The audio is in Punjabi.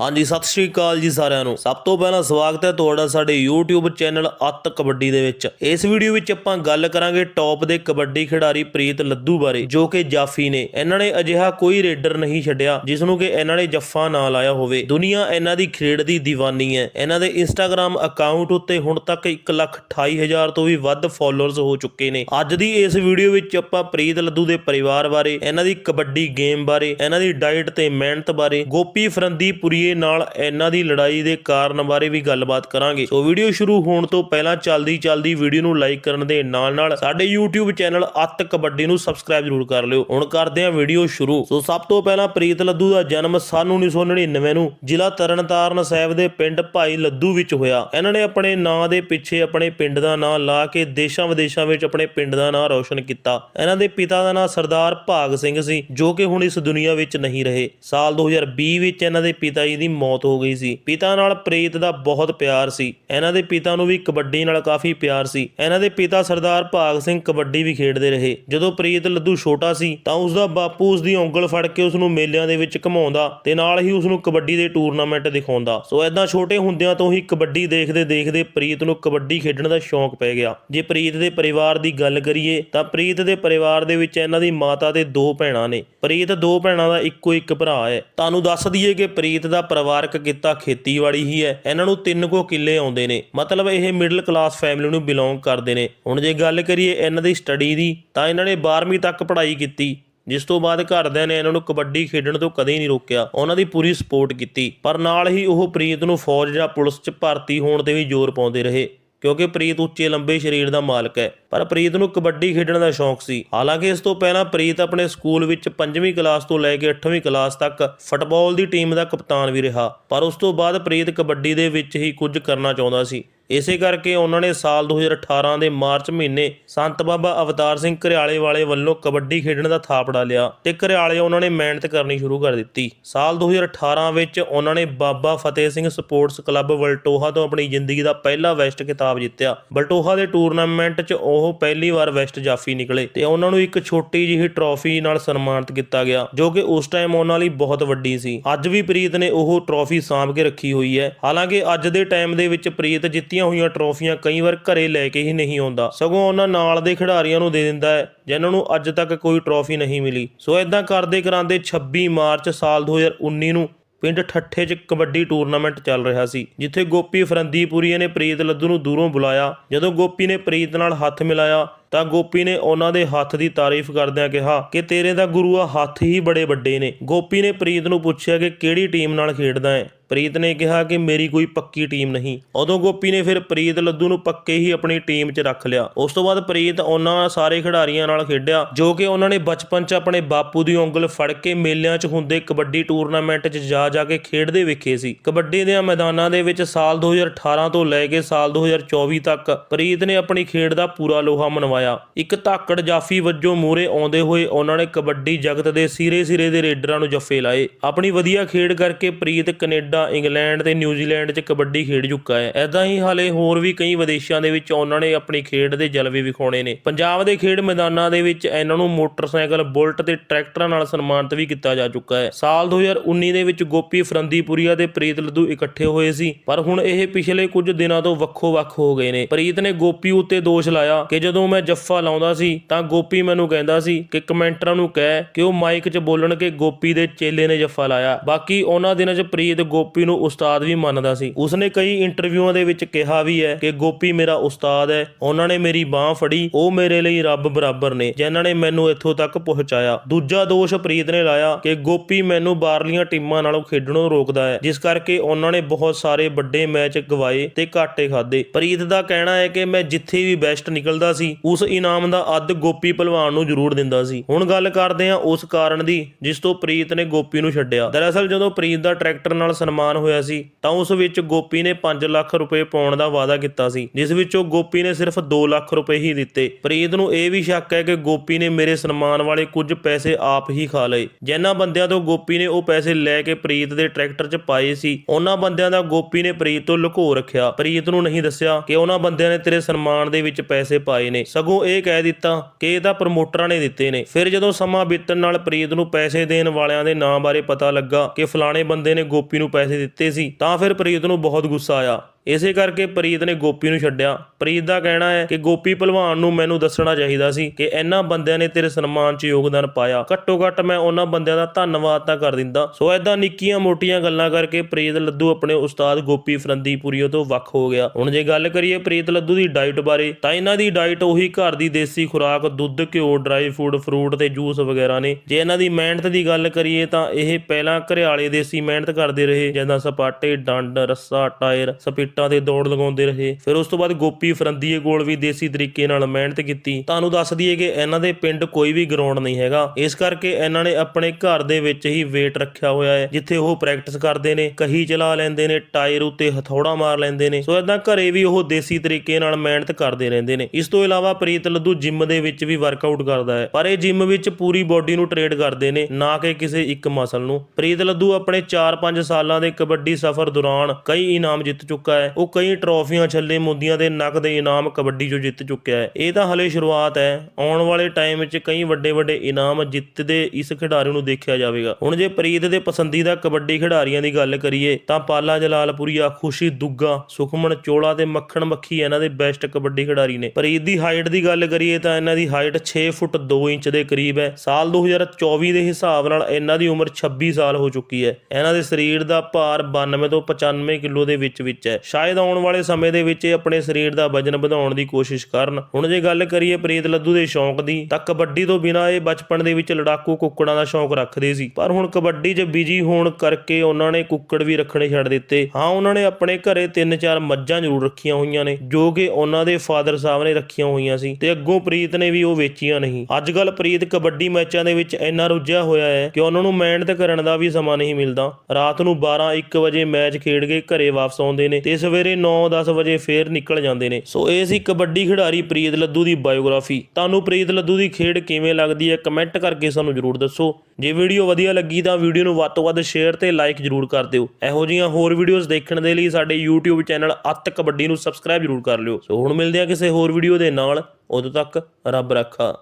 ਹਾਂਜੀ, ਸਤਿ ਸ਼੍ਰੀ ਅਕਾਲ ਜੀ ਸਾਰਿਆਂ ਨੂੰ। ਸਭ ਤੋਂ ਪਹਿਲਾਂ ਸਵਾਗਤ ਹੈ ਤੁਹਾਡਾ ਸਾਡੇ YouTube ਚੈਨਲ ਅੱਤ ਕਬੱਡੀ ਦੇ ਵਿੱਚ। ਇਸ ਵੀਡੀਓ ਵਿੱਚ ਆਪਾਂ ਗੱਲ ਕਰਾਂਗੇ ਟੌਪ ਦੇ ਕਬੱਡੀ ਖਿਡਾਰੀ ਪ੍ਰੀਤ ਲੱਧੂ ਬਾਰੇ, ਜੋ ਕਿ ਜਾਫੀ ਨੇ। ਇਹਨਾਂ ਨੇ ਅਜਿਹਾ ਕੋਈ ਰੇਡਰ ਨਹੀਂ ਛੱਡਿਆ, ਜਿਸ ਨੂੰ ਕਿ ਇਹਨਾਂ ਨੇ ਜੱਫਾ ਨਾ ਲਾਇਆ ਹੋਵੇ। ਦੁਨੀਆ ਇਹਨਾਂ ਦੀ ਖੇਡ ਦੀ دیਵਾਨੀ ਹੈ। ਇਹਨਾਂ ਦੇ Instagram ਅਕਾਊਂਟ ਉੱਤੇ ਹੁਣ ਤੱਕ 128000 ਤੋਂ ਵੀ ਵੱਧ ਫਾਲੋਅਰਸ ਹੋ ਚੁੱਕੇ ਨੇ। ਅੱਜ ਦੀ ਇਸ ਵੀਡੀਓ ਵਿੱਚ ਆਪਾਂ ਪ੍ਰੀਤ ਲੱਧੂ ਦੇ ਪਰਿਵਾਰ ਬਾਰੇ, ਇਹਨਾਂ ਦੀ ਕਬੱਡੀ ਗੇਮ ਬਾਰੇ, ਇਹਨਾਂ ਦੀ ਡਾਈਟ ਤੇ ਮਿਹਨਤ ਬਾਰੇ, ਗੋਪੀ ਫਰੰਦੀਪੁਰੀਏ ਨਾਲ ਇਹਨਾਂ ਦੀ ਲੜਾਈ ਦੇ ਕਾਰਨ ਬਾਰੇ ਵੀ ਗੱਲਬਾਤ ਕਰਾਂਗੇ। ਸੋ ਵੀਡੀਓ ਸ਼ੁਰੂ ਹੋਣ ਤੋਂ ਪਹਿਲਾਂ ਚੱਲਦੀ ਚੱਲਦੀ ਵੀਡੀਓ ਨੂੰ ਲਾਈਕ ਕਰਨ ਦੇ ਨਾਲ ਨਾਲ ਸਾਡੇ YouTube ਚੈਨਲ ਅੱਤ ਕਬੱਡੀ ਨੂੰ ਸਬਸਕ੍ਰਾਈਬ ਜ਼ਰੂਰ ਕਰ ਲਿਓ। ਹੁਣ ਕਰਦੇ ਹਾਂ ਵੀਡੀਓ ਸ਼ੁਰੂ। ਸੋ ਸਭ ਤੋਂ ਪਹਿਲਾਂ ਪ੍ਰੀਤ ਲੱਧੂ ਦਾ ਜਨਮ ਸਨ 1999 ਨੂੰ ਜ਼ਿਲ੍ਹਾ ਤਰਨਤਾਰਨ ਸਾਹਿਬ ਦੇ ਪਿੰਡ ਭਾਈ ਲੱਦੂ ਵਿੱਚ ਹੋਇਆ। ਇਹਨਾਂ ਨੇ ਆਪਣੇ ਨਾਂ ਦੇ ਪਿੱਛੇ ਆਪਣੇ ਪਿੰਡ ਦਾ ਨਾਂ ਲਾ ਕੇ ਦੇਸ਼ਾਂ ਵਿਦੇਸ਼ਾਂ ਵਿੱਚ ਆਪਣੇ ਪਿੰਡ ਦਾ ਨਾਂ ਰੌਸ਼ਨ ਕੀਤਾ। ਇਹਨਾਂ ਦੇ ਪਿਤਾ ਦਾ ਨਾਂ ਸਰਦਾਰ ਭਾਗ ਸਿੰਘ ਸੀ, ਜੋ ਕਿ ਹੁਣ ਇਸ ਦੁਨੀਆ ਵਿੱਚ ਨਹੀਂ ਰਹੇ। ਸਾਲ 2020 ਵਿੱਚ ਇਹਨਾਂ ਦੇ ਪਿਤਾ ਜੀ ਦੀ ਮੌਤ ਹੋ ਗਈ ਸੀ। ਪਿਤਾ ਨਾਲ ਪ੍ਰੀਤ ਦਾ ਬਹੁਤ ਪਿਆਰ ਸੀ। ਇਹਨਾਂ ਦੇ ਪਿਤਾ ਨੂੰ ਵੀ ਕਬੱਡੀ ਨਾਲ ਕਾਫੀ ਪਿਆਰ ਸੀ। ਇਹਨਾਂ ਦੇ ਪਿਤਾ ਸਰਦਾਰ ਭਾਗ ਸਿੰਘ ਕਬੱਡੀ ਵੀ ਖੇਡਦੇ ਰਹੇ। ਜਦੋਂ ਪ੍ਰੀਤ ਲੱਧੂ ਛੋਟਾ ਸੀ, ਤਾਂ ਉਸ ਦਾ ਬਾਪੂ ਉਸ ਦੀ ਉਂਗਲ ਫੜ ਕੇ ਉਸ ਨੂੰ ਮੇਲਿਆਂ ਦੇ ਵਿੱਚ ਘੁਮਾਉਂਦਾ ਤੇ ਨਾਲ ਹੀ ਉਸ ਨੂੰ ਕਬੱਡੀ ਦੇ ਟੂਰਨਾਮੈਂਟ ਦਿਖਾਉਂਦਾ। ਸੋ ਐਦਾਂ ਛੋਟੇ ਹੁੰਦਿਆਂ ਤੋਂ ਹੀ ਕਬੱਡੀ ਦੇਖਦੇ ਦੇਖਦੇ ਪ੍ਰੀਤ ਨੂੰ ਕਬੱਡੀ ਖੇਡਣ ਦਾ ਸ਼ੌਂਕ ਪੈ ਗਿਆ। ਜੇ ਪ੍ਰੀਤ ਦੇ ਪਰਿਵਾਰ ਦੀ ਗੱਲ ਕਰੀਏ, ਤਾਂ ਪ੍ਰੀਤ ਦੇ ਪਰਿਵਾਰ ਦੇ ਵਿੱਚ ਇਹਨਾਂ ਦੀ ਮਾਤਾ ਤੇ ਦੋ ਭੈਣਾਂ ਨੇ। ਪ੍ਰੀਤ ਦੋ ਭੈਣਾਂ ਦਾ ਇੱਕੋ ਇੱਕ ਭਰਾ ਹੈ। ਤੁਹਾਨੂੰ ਦੱਸ ਦਈਏ ਕਿ ਪ੍ਰੀਤ ਦਾ ਪਰਿਵਾਰਕ ਕਿੱਤਾ ਖੇਤੀਬਾੜੀ ਹੀ ਹੈ। ਇਹਨਾਂ ਨੂੰ ਤਿੰਨ ਕੋ ਕਿੱਲੇ ਆਉਂਦੇ ਨੇ। ਮਤਲਬ ਇਹ ਮਿਡਲ ਕਲਾਸ ਫੈਮਿਲੀ ਨੂੰ ਬਿਲੋਂਗ ਕਰਦੇ ਨੇ। ਹੁਣ ਜੇ ਗੱਲ ਕਰੀਏ ਇਹਨਾਂ ਦੀ ਸਟੱਡੀ ਦੀ, ਤਾਂ ਇਹਨਾਂ ਨੇ 12ਵੀਂ ਤੱਕ ਪੜ੍ਹਾਈ ਕੀਤੀ। ਜਿਸ ਤੋਂ ਬਾਅਦ ਘਰਦਿਆਂ ਨੇ ਇਹਨਾਂ ਨੂੰ ਕਬੱਡੀ ਖੇਡਣ ਤੋਂ ਕਦੇ ਨਹੀਂ ਰੋਕਿਆ। ਉਹਨਾਂ ਦੀ ਪੂਰੀ ਸਪੋਰਟ ਕੀਤੀ। ਪਰ ਨਾਲ ਹੀ ਉਹ ਪ੍ਰੀਤ ਨੂੰ ਫੌਜ ਜਾਂ ਪੁਲਿਸ 'ਚ ਭਰਤੀ ਹੋਣ ਤੇ ਵੀ ਜ਼ੋਰ ਪਾਉਂਦੇ ਰਹੇ। ਕਿਉਂਕਿ ਪ੍ਰੀਤ ਉੱਚੇ ਲੰਬੇ ਸਰੀਰ ਦਾ ਮਾਲਕ ਹੈ, ਪਰ ਪ੍ਰੀਤ ਨੂੰ ਕਬੱਡੀ ਖੇਡਣ ਦਾ ਸ਼ੌਂਕ ਸੀ। ਹਾਲਾਂਕਿ ਇਸ ਤੋਂ ਪਹਿਲਾਂ ਪ੍ਰੀਤ ਆਪਣੇ ਸਕੂਲ ਵਿੱਚ 5ਵੀਂ ਕਲਾਸ ਤੋਂ ਲੈ ਕੇ 8ਵੀਂ ਕਲਾਸ ਤੱਕ ਫੁੱਟਬਾਲ ਦੀ ਟੀਮ ਦਾ ਕਪਤਾਨ ਵੀ ਰਿਹਾ, ਪਰ ਉਸ ਤੋਂ ਬਾਅਦ ਪ੍ਰੀਤ ਕਬੱਡੀ ਦੇ ਵਿੱਚ ਹੀ ਕੁਝ ਕਰਨਾ ਚਾਹੁੰਦਾ ਸੀ। ਇਸੇ ਕਰਕੇ ਉਹਨਾਂ ਨੇ ਸਾਲ 2018 ਦੇ ਮਾਰਚ ਮਹੀਨੇ ਸੰਤ ਬਾਬਾ ਅਵਤਾਰ ਸਿੰਘ ਘਰਿਆਲੇ ਵਾਲੇ ਵੱਲੋਂ ਕਬੱਡੀ ਖੇਡਣ ਦਾ ਥਾਪੜਾ ਲਿਆ ਤੇ ਘਰਿਆਲੇ ਉਹਨਾਂ ਨੇ ਮਿਹਨਤ ਕਰਨੀ ਸ਼ੁਰੂ ਕਰ ਦਿੱਤੀ। ਸਾਲ 2018 ਵਿੱਚ ਉਹਨਾਂ ਨੇ ਬਾਬਾ ਫਤਿਹ ਸਿੰਘ ਸਪੋਰਟਸ ਕਲੱਬ ਵਲਟੋਹਾ ਤੋਂ ਆਪਣੀ ਜ਼ਿੰਦਗੀ ਦਾ ਪਹਿਲਾ ਵੈਸਟ ਖਿਤਾਬ ਜਿੱਤਿਆ। ਵਲਟੋਹਾ ਦੇ ਟੂਰਨਾਮੈਂਟ 'ਚ ਉਹ ਪਹਿਲੀ ਵਾਰ ਵੈਸਟ ਜਾਫੀ ਨਿਕਲੇ ਤੇ ਉਹਨਾਂ ਨੂੰ ਇੱਕ ਛੋਟੀ ਜਿਹੀ ਟਰੋਫੀ ਨਾਲ ਸਨਮਾਨਿਤ ਕੀਤਾ ਗਿਆ, ਜੋ ਕਿ ਉਸ ਟਾਈਮ ਉਹਨਾਂ ਲਈ ਬਹੁਤ ਵੱਡੀ ਸੀ। ਅੱਜ ਵੀ ਪ੍ਰੀਤ ਨੇ ਉਹ ਟਰੋਫੀ ਸਾਂਭ ਕੇ ਰੱਖੀ ਹੋਈ ਹੈ। ਹਾਲਾਂਕਿ ਅੱਜ ਦੇ ਟਾਈਮ ਦੇ ਵਿੱਚ ਪ੍ਰੀਤ ਜਿੱਤੀਆਂ ਹੋਈਆਂ ਟਰੋਫੀਆਂ ਕਈ ਵਾਰ ਘਰੇ ਲੈ ਕੇ ਹੀ ਨਹੀਂ ਆਉਂਦਾ। ਸਗੋਂ ਉਹਨਾਂ ਨਾਲ ਦੇ ਖਿਡਾਰੀਆਂ ਨੂੰ ਦੇ ਦਿੰਦਾ ਹੈ, ਜਿਨ੍ਹਾਂ ਨੂੰ ਅੱਜ ਤੱਕ ਕੋਈ ਟਰੋਫੀ ਨਹੀਂ ਮਿਲੀ। ਸੋ ਇਦਾਂ ਕਰਦੇ ਕਰਾਂਦੇ 26 ਮਾਰਚ ਸਾਲ 2019 ਨੂੰ ਪਿੰਡ ਠੱਠੇ 'ਚ ਕਬੱਡੀ ਟੂਰਨਾਮੈਂਟ ਚੱਲ ਰਿਹਾ ਸੀ, ਜਿੱਥੇ ਗੋਪੀ ਫਰੰਦੀਪੁਰੀਏ ਨੇ ਪ੍ਰੀਤ ਲੱਦੂ ਨੂੰ ਦੂਰੋਂ ਬੁਲਾਇਆ। ਜਦੋਂ ਗੋਪੀ ਨੇ ਪ੍ਰੀਤ ਨਾਲ ਹੱਥ ਮਿਲਾਇਆ ਤਾਂ ਗੋਪੀ ਨੇ ਉਹਨਾਂ ਦੇ ਹੱਥ ਦੀ ਤਾਰੀਫ ਕਰਦਿਆਂ ਕਿਹਾ ਕਿ ਤੇਰੇ ਦਾ ਗੁਰੂਆ ਹੱਥ ਹੀ ਬੜੇ ਵੱਡੇ ਨੇ। ਗੋਪੀ ਨੇ ਪ੍ਰੀਤ ਨੂੰ ਪੁੱਛਿਆ ਕਿ ਕਿਹੜੀ ਟੀਮ ਨਾਲ ਖੇਡਦਾ ਹੈ? ਪ੍ਰੀਤ ਨੇ ਕਿਹਾ ਕਿ ਮੇਰੀ ਕੋਈ ਪੱਕੀ ਟੀਮ ਨਹੀਂ। ਉਦੋਂ ਗੋਪੀ ਨੇ ਫਿਰ ਪ੍ਰੀਤ ਲੱਦੂ ਨੂੰ ਪੱਕੇ ਹੀ ਆਪਣੀ ਟੀਮ 'ਚ ਰੱਖ ਲਿਆ। ਉਸ ਤੋਂ ਬਾਅਦ ਪ੍ਰੀਤ ਉਹਨਾਂ ਸਾਰੇ ਖਿਡਾਰੀਆਂ ਨਾਲ ਖੇਡਿਆ, ਜੋ ਕਿ ਉਹਨਾਂ ਨੇ ਬਚਪਨ 'ਚ ਆਪਣੇ ਬਾਪੂ ਦੀ ਉਂਗਲ ਫੜ ਕੇ ਮੇਲਿਆਂ 'ਚ ਹੁੰਦੇ ਕਬੱਡੀ ਟੂਰਨਾਮੈਂਟ 'ਚ ਜਾ ਜਾ ਕੇ ਖੇਡਦੇ ਵੇਖੇ ਸੀ। ਕਬੱਡੀ ਦੇ ਮੈਦਾਨਾਂ ਦੇ ਵਿੱਚ ਸਾਲ 2018 ਤੋਂ ਲੈ ਕੇ ਸਾਲ 2024 ਤੱਕ ਪ੍ਰੀਤ ਨੇ ਆਪਣੀ ਖੇਡ ਦਾ ਪੂਰਾ ਲੋਹਾ ਮਨਵਾਇਆ। ਇੱਕ ਧਾਕੜ ਜਾਫੀ ਵੱਜੋਂ ਮੂਰੇ ਆਉਂਦੇ ਹੋਏ ਉਹਨਾਂ ਨੇ ਕਬੱਡੀ ਜਗਤ ਦੇ ਸਿਰੇ ਸਿਰੇ ਦੇ ਰੇਡਰਾਂ ਨੂੰ ਜੱਫੇ ਲਾਏ। ਆਪਣੀ ਵਧੀਆ ਖੇਡ ਕਰਕੇ ਪ੍ਰੀਤ ਕੈਨੇਡਾ, ਇੰਗਲੈਂਡ ਤੇ ਨਿਊਜ਼ੀਲੈਂਡ 'ਚ ਕਬੱਡੀ ਖੇਡ ਚੁੱਕਾ ਹੈ। ਐਦਾਂ ਹੀ ਹਾਲੇ ਹੋਰ ਵੀ ਕਈ ਵਿਦੇਸ਼ਾਂ ਦੇ ਵਿੱਚ ਉਹਨਾਂ ਨੇ ਆਪਣੀ ਖੇਡ ਦੇ ਜਲਵੇ ਵਿਖਾਉਣੇ ਨੇ। ਪੰਜਾਬ ਦੇ ਖੇਡ ਮੈਦਾਨਾਂ ਦੇ ਵਿੱਚ ਇਹਨਾਂ ਨੂੰ ਮੋਟਰਸਾਈਕਲ, ਬੁਲਟ ਤੇ ਟਰੈਕਟਰਾਂ ਨਾਲ ਸਨਮਾਨਿਤ ਵੀ ਕੀਤਾ ਜਾ ਚੁੱਕਾ ਹੈ। ਸਾਲ 2019 ਦੇ ਵਿੱਚ ਗੋਪੀ ਫਰੰਦੀਪੁਰੀਆ ਤੇ ਪ੍ਰੀਤ ਲੱਦੂ ਇਕੱਠੇ ਹੋਏ ਸੀ, ਪਰ ਹੁਣ ਇਹ ਪਿਛਲੇ ਕੁਝ ਦਿਨਾਂ ਤੋਂ ਵੱਖੋ-ਵੱਖ ਹੋ ਗਏ ਨੇ। ਪ੍ਰੀਤ ਨੇ ਗੋਪੀ ਉੱਤੇ ਦੋਸ਼ ਲਾਇਆ ਕਿ ਜਦੋਂ ਮੈਂ ਜੱਫਾ ਲਾਉਂਦਾ ਸੀ, ਤਾਂ ਗੋਪੀ ਮੈਨੂੰ ਕਹਿੰਦਾ ਸੀ ਕਿ ਕਮੈਂਟਰਾਂ ਨੂੰ ਕਹਿ ਕਿ ਉਹ ਮਾਈਕ 'ਚ ਬੋਲਣ ਕਿ ਗੋਪੀ ਦੇ ਚੇਲੇ ਨੇ ਜੱਫਾ ਲਾਇਆ। ਬਾਕੀ ਉਹਨਾਂ ਦਿਨਾਂ 'ਚ ਪ੍ਰੀਤ ਗੋਪੀ ਨੂੰ ਉਸਤਾਦ ਵੀ ਮੰਨਦਾ ਸੀ। ਉਸਨੇ ਕਈ ਇੰਟਰਵਿਊਆਂ ਦੇ ਵਿੱਚ ਕਿਹਾ ਵੀ ਹੈ ਕਿ ਗੋਪੀ ਮੇਰਾ ਉਸਤਾਦ ਹੈ, ਉਹਨਾਂ ਨੇ ਮੇਰੀ ਬਾਹ ਫੜੀ, ਉਹ ਮੇਰੇ ਲਈ ਰੱਬ ਬਰਾਬਰ ਨੇ, ਜਿਨ੍ਹਾਂ ਨੇ ਮੈਨੂੰ ਇੱਥੋਂ ਤੱਕ ਪਹੁੰਚਾਇਆ। ਦੂਜਾ ਦੋਸ਼ ਪ੍ਰੀਤ ਨੇ ਲਾਇਆ ਕਿ ਗੋਪੀ ਮੈਨੂੰ ਬਾਹਰਲੀਆਂ ਟੀਮਾਂ ਨਾਲੋਂ ਖੇਡਣੋਂ ਰੋਕਦਾ ਹੈ, ਜਿਸ ਕਰਕੇ ਉਹਨਾਂ ਨੇ ਬਹੁਤ ਸਾਰੇ ਵੱਡੇ ਮੈਚ ਗਵਾਏ ਤੇ ਘਾਟੇ ਖਾਦੇ ਪ੍ਰੀਤ ਦਾ ਕਹਿਣਾ ਹੈ ਕਿ ਮੈਂ ਜਿੱਥੇ ਵੀ ਬੈਸਟ ਨਿਕਲਦਾ ਸੀ ਉਸ ਇਨਾਮ ਦਾ ਅੱਧ ਗੋਪੀ ਪਹਿਲਵਾਨ ਨੂੰ ਜ਼ਰੂਰ ਦਿੰਦਾ ਸੀ। ਹੁਣ ਗੱਲ ਕਰਦੇ ਹਾਂ ਉਸ ਕਾਰਨ ਦੀ, ਜਿਸ ਤੋਂ ਪ੍ਰੀਤ ਨੇ ਗੋਪੀ ਨੂੰ ਛੱਡਿਆ। ਦਰਅਸਲ ਜਦੋਂ ਪ੍ਰੀਤ ਦਾ ਟਰੈਕਟਰ ਨਾਲ ਸਨਮਾਨ ਹੋਇਆ ਸੀ, ਤਾਂ ਉਸ ਵਿੱਚ ਗੋਪੀ ਨੇ 5 ਲੱਖ ਰੁਪਏ ਪਾਉਣ ਦਾ ਵਾਅਦਾ ਕੀਤਾ ਸੀ, ਜਿਸ ਵਿੱਚੋਂ ਗੋਪੀ ਨੇ ਸਿਰਫ 2 ਲੱਖ ਰੁਪਏ ਹੀ ਦਿੱਤੇ। ਪ੍ਰੀਤ ਨੂੰ ਇਹ ਵੀ ਸ਼ੱਕ ਹੈ ਕਿ ਗੋਪੀ ਨੇ ਮੇਰੇ ਸਨਮਾਨ ਵਾਲੇ ਕੁਝ ਪੈਸੇ ਆਪ ਹੀ ਖਾ ਲਏ। ਜਿਨ੍ਹਾਂ ਬੰਦਿਆਂ ਤੋਂ ਗੋਪੀ ਨੇ ਉਹ ਪੈਸੇ ਲੈ ਕੇ ਪ੍ਰੀਤ ਦੇ ਟਰੈਕਟਰ 'ਚ ਪਾਏ ਸੀ, ਉਹਨਾਂ ਬੰਦਿਆਂ ਦਾ ਗੋਪੀ ਨੇ ਪ੍ਰੀਤ ਤੋਂ ਲੁਕੋ ਰੱਖਿਆ। ਪ੍ਰੀਤ ਨੂੰ ਨਹੀਂ ਦੱਸਿਆ ਕਿ ਉਹਨਾਂ ਬੰਦਿਆਂ ਨੇ ਤੇਰੇ ਸਨਮਾਨ ਦੇ ਵਿੱਚ ਪੈਸੇ ਪਾਏ ਨੇ। ਸਗੋਂ ਇਹ ਕਹਿ ਦਿੱਤਾ ਕਿ ਇਹ ਤਾਂ ਪ੍ਰਮੋਟਰਾਂ ਨੇ ਦਿੱਤੇ ਨੇ। ਫਿਰ ਜਦੋਂ ਸਮਾਂ ਬੀਤਣ ਨਾਲ ਪ੍ਰੀਤ ਨੂੰ ਪੈਸੇ ਦੇਣ ਵਾਲਿਆਂ ਦੇ ਨਾਂ ਬਾਰੇ ਪਤਾ ਲੱਗਾ ਕਿ ਫਲਾਣੇ ਬੰਦੇ ਨੇ ਗੋਪੀ ਨੂੰ ਪੈਸੇ ਦਿੱਤੇ ਸੀ, ਤਾਂ ਫਿਰ ਪ੍ਰੀਤ ਨੂੰ ਬਹੁਤ ਗੁੱਸਾ ਆਇਆ। ਇਸੇ ਕਰਕੇ ਪ੍ਰੀਤ ਨੇ ਗੋਪੀ ਨੂੰ ਛੱਡਿਆ। ਪ੍ਰੀਤ ਦਾ ਕਹਿਣਾ ਹੈ ਕਿ ਗੋਪੀ ਭਲਵਾਨ ਨੂੰ ਮੈਨੂੰ ਦੱਸਣਾ ਚਾਹੀਦਾ ਸੀ ਕਿ ਇਹਨਾਂ ਬੰਦਿਆਂ ਨੇ ਤੇਰੇ ਸਨਮਾਨ 'ਚ ਯੋਗਦਾਨ ਪਾਇਆ। ਘੱਟੋ ਘੱਟ ਮੈਂ ਉਹਨਾਂ ਬੰਦਿਆਂ ਦਾ ਧੰਨਵਾਦ ਤਾਂ ਕਰ ਦਿੰਦਾ। ਸੋ ਐਦਾਂ ਨਿੱਕੀਆਂ ਮੋਟੀਆਂ ਗੱਲਾਂ ਕਰਕੇ ਪ੍ਰੀਤ ਲੱਦੂ ਆਪਣੇ ਉਸਤਾਦ ਗੋਪੀ ਫਰੰਦੀਪੁਰੀਓ ਤੋਂ ਵੱਖ ਹੋ ਗਿਆ। ਹੁਣ ਜੇ ਗੱਲ ਕਰੀਏ ਪ੍ਰੀਤ ਲੱਦੂ ਦੀ ਡਾਈਟ ਬਾਰੇ, ਤਾਂ ਇਹਨਾਂ ਦੀ ਡਾਈਟ ਉਹੀ ਘਰ ਦੀ ਦੇਸੀ ਖੁਰਾਕ, ਦੁੱਧ, ਘਿਓ, ਡਰਾਈ ਫੂਡ ਫਰੂਟ ਤੇ ਜੂਸ ਵਗੈਰਾ ਨੇ। ਜੇ ਇਹਨਾਂ ਦੀ ਮਿਹਨਤ ਦੀ ਗੱਲ ਕਰੀਏ ਤਾਂ ਇਹ ਪਹਿਲਾਂ ਘਰਿਆਲੇ ਦੇਸੀ ਮਿਹਨਤ ਕਰਦੇ ਰਹੇ, ਜਿੱਦਾਂ ਸਪਾਟੇ, ਡੰਡ, ਰੱਸਾ, ਟਾਇਰ, ਸਪੀਟਾਂ ਤੇ ਦੌੜ ਲਗਾਉਂਦੇ ਰਹੇ। ਫਿਰ ਉਸ ਤੋਂ ਬਾਅਦ ਗੋਪੀ ਫਰੰਦੀਏ ਕੋਲ ਵੀ ਦੇਸੀ ਤਰੀਕੇ ਨਾਲ ਮਿਹਨਤ ਕੀਤੀ। ਤੁਹਾਨੂੰ ਦੱਸ ਦਈਏ ਕਿ ਇਹਨਾਂ ਦੇ ਪਿੰਡ ਕੋਈ ਵੀ ਗਰਾਊਂਡ ਨਹੀਂ ਹੈਗਾ। ਇਸ ਕਰਕੇ ਇਹਨਾਂ ਨੇ ਆਪਣੇ ਘਰ ਦੇ ਵਿੱਚ ਹੀ ਵੇਟ ਰੱਖਿਆ ਹੋਇਆ ਹੈ, ਜਿੱਥੇ ਉਹ ਪ੍ਰੈਕਟਿਸ ਕਰਦੇ ਨੇ, ਕਹੀ ਚਲਾ ਲੈਂਦੇ ਨੇ ਟਾਇਰ ਉੱਤੇ ਹਥੌੜਾ ਮਾਰ ਲੈਂਦੇ ਨੇ। ਸੋ ਇਦਾਂ ਘਰੇ ਵੀ ਉਹ ਦੇਸੀ ਤਰੀਕੇ ਨਾਲ ਮਿਹਨਤ ਕਰਦੇ ਰਹਿੰਦੇ ਨੇ। ਇਸ ਤੋਂ ਇਲਾਵਾ ਪ੍ਰੀਤ ਲੱਦੂ ਜਿਮ ਦੇ ਵਿੱਚ ਵੀ ਵਰਕਆਊਟ ਕਰਦਾ ਹੈ। ਪਰ ਇਹ ਜਿਮ ਵਿੱਚ ਪੂਰੀ ਬੋਡੀ ਨੂੰ ਟ੍ਰੇਡ ਕਰਦੇ ਨੇ, ਨਾ ਕਿ ਕਿਸੇ ਇੱਕ ਮਸਲ ਨੂੰ। ਪ੍ਰੀਤ ਲੱਦੂ ਆਪਣੇ 4-5 ਸਾਲਾਂ ਦੇ ਕਬੱਡੀ ਸਫ਼ਰ ਦੌਰਾਨ ਕਈ ਇਨਾਮ ਜਿੱਤ ਚੁੱਕਾ ਹੈ। ਉਹ ਕਈ ਟਰੋਫੀਆਂ ਛੱਲੇ ਮੁੰਦੀਆਂ ਦੇ ਨਕਦ ਇਨਾਮ ਕਬੱਡੀ 'ਚੋਂ ਜਿੱਤ ਚੁੱਕਿਆ ਹੈ। ਇਹ ਤਾਂ ਹਲੇ ਸ਼ੁਰੂਆਤ ਹੈ। ਆਉਣ ਵਾਲੇ ਟਾਈਮ ਵਿੱਚ ਕਈ ਵੱਡੇ ਵੱਡੇ ਇਨਾਮ ਜਿੱਤਦੇ ਇਸ ਖਿਡਾਰੀ ਨੂੰ ਦੇਖਿਆ ਜਾਵੇਗਾ। ਹੁਣ ਜੇ ਪ੍ਰੀਤ ਦੇ ਪਸੰਦੀਦਾ ਕਬੱਡੀ ਖਿਡਾਰੀਆਂ ਦੀ ਗੱਲ ਕਰੀਏ, ਤਾਂ ਪਾਲਾ ਜਲਾਲਪੁਰੀਆ ਖੁਸ਼ੀ ਦੁੱਗਾ, ਸੁਖਮਨ ਚੋਲਾ ਤੇ ਮੱਖਣ ਮੱਖੀ ਇਹਨਾਂ ਦੇ ਬੈਸਟ ਕਬੱਡੀ ਖਿਡਾਰੀ ਨੇ। ਪ੍ਰੀਤ ਦੀ ਹਾਈਟ ਦੀ ਗੱਲ ਕਰੀਏ ਤਾਂ ਇਹਨਾਂ ਦੀ ਹਾਈਟ 6 ਫੁੱਟ 2 ਇੰਚ ਦੇ ਕਰੀਬ ਹੈ। ਸਾਲ 2024 ਦੇ ਹਿਸਾਬ ਨਾਲ ਇਹਨਾਂ ਦੀ ਉਮਰ 26 ਸਾਲ ਹੋ ਚੁੱਕੀ ਹੈ। ਇਹਨਾਂ ਦੇ ਸਰੀਰ ਦਾ ਭਾਰ 92 ਤੋਂ 95 ਕਿਲੋ ਦੇ ਵਿੱਚ ਵਿੱਚ ਹੈ। ਸ਼ਾਇਦ ਆਉਣ ਵਾਲੇ ਸਮੇਂ ਦੇ ਵਿੱਚ ਇਹ ਆਪਣੇ ਸਰੀਰ ਦਾ ਵਜਨ ਵਧਾਉਣ ਦੀ ਕੋਸ਼ਿਸ਼ ਕਰਨ। ਹੁਣ ਜੇ ਗੱਲ ਕਰੀਏ ਪ੍ਰੀਤ ਲੱਦੂ ਦੇ ਸ਼ੌਂਕ ਦੀ, ਤਾਂ ਕਬੱਡੀ ਤੋਂ ਬਿਨਾਂ ਇਹ ਬਚਪਨ ਦੇ ਵਿੱਚ ਲੜਾਕੂ ਕੁੱਕੜਾਂ ਦਾ ਸ਼ੌਂਕ ਰੱਖਦੇ ਸੀ। ਪਰ ਹੁਣ ਕਬੱਡੀ 'ਚ ਬਿਜ਼ੀ ਹੋਣ ਕਰਕੇ ਉਹਨਾਂ ਨੇ ਕੁੱਕੜ ਵੀ ਰੱਖਣੇ ਛੱਡ ਦਿੱਤੇ। ਹਾਂ, ਉਹਨਾਂ ਨੇ ਆਪਣੇ ਘਰੇ ਤਿੰਨ ਚਾਰ ਮੱਝਾਂ ਜ਼ਰੂਰ ਰੱਖੀਆਂ ਹੋਈਆਂ ਨੇ, ਜੋ ਕਿ ਉਹਨਾਂ ਦੇ ਫਾਦਰ ਸਾਹਿਬ ਨੇ ਰੱਖੀਆਂ ਹੋਈਆਂ ਸੀ। ਤੇ ਅੱਗੋਂ ਪ੍ਰੀਤ ਨੇ ਵੀ ਉਹ ਵੇਚੀਆਂ ਨਹੀਂ। ਅੱਜ ਕੱਲ ਪ੍ਰੀਤ ਕਬੱਡੀ ਮੈਚਾਂ ਦੇ ਵਿੱਚ ਇੰਨਾ ਰੁੱਝਿਆ ਹੋਇਆ ਹੈ ਕਿ ਉਹਨਾਂ ਨੂੰ ਮਿਹਨਤ ਕਰਨ ਦਾ ਵੀ ਸਮਾਂ ਨਹੀਂ ਮਿਲਦਾ। ਰਾਤ ਨੂੰ 12 1 ਵਜੇ ਮੈਚ ਖੇਡ ਕੇ ਘਰੇ ਵਾਪਸ ਆਉਂਦੇ ਨੇ ਤੇ ਸਵੇਰੇ 9 10 ਵਜੇ ਫੇਰ ਨਿਕਲ ਜਾਂਦੇ ਨੇ। ਸੋ ਇਹ ਸੀ ਕਬੱਡੀ ਖਿਡਾਰੀ ਪ੍ਰੀਤ ਲੱਦੂ ਦੀ ਬਾਇਓਗ੍ਰਾਫੀ। ਤੁਹਾਨੂੰ ਪ੍ਰੀਤ ਲੱਦੂ ਦੀ ਖੇਡ ਕਿਵੇਂ ਲੱਗਦੀ ਹੈ ਕਮੈਂਟ ਕਰਕੇ ਸਾਨੂੰ ਜਰੂਰ ਦੱਸੋ। ਜੇ ਵੀਡੀਓ ਵਧੀਆ ਲੱਗੀ ਤਾਂ ਵੀਡੀਓ ਨੂੰ ਵੱਧ ਤੋਂ ਵੱਧ ਸ਼ੇਅਰ ਤੇ ਲਾਈਕ ਜਰੂਰ ਕਰ ਦਿਓ। ਇਹੋ ਜਿਹੀਆਂ ਹੋਰ ਵੀਡੀਓਜ਼ ਦੇਖਣ ਦੇ ਲਈ ਸਾਡੇ YouTube ਚੈਨਲ ਅੱਤ ਕਬੱਡੀ ਨੂੰ ਸਬਸਕ੍ਰਾਈਬ ਜਰੂਰ ਕਰ ਲਿਓ। ਸੋ ਹੁਣ ਮਿਲਦੇ ਆ ਕਿਸੇ ਹੋਰ ਵੀਡੀਓ ਦੇ ਨਾਲ। ਉਦੋਂ ਤੱਕ ਰੱਬ ਰੱਖਾ।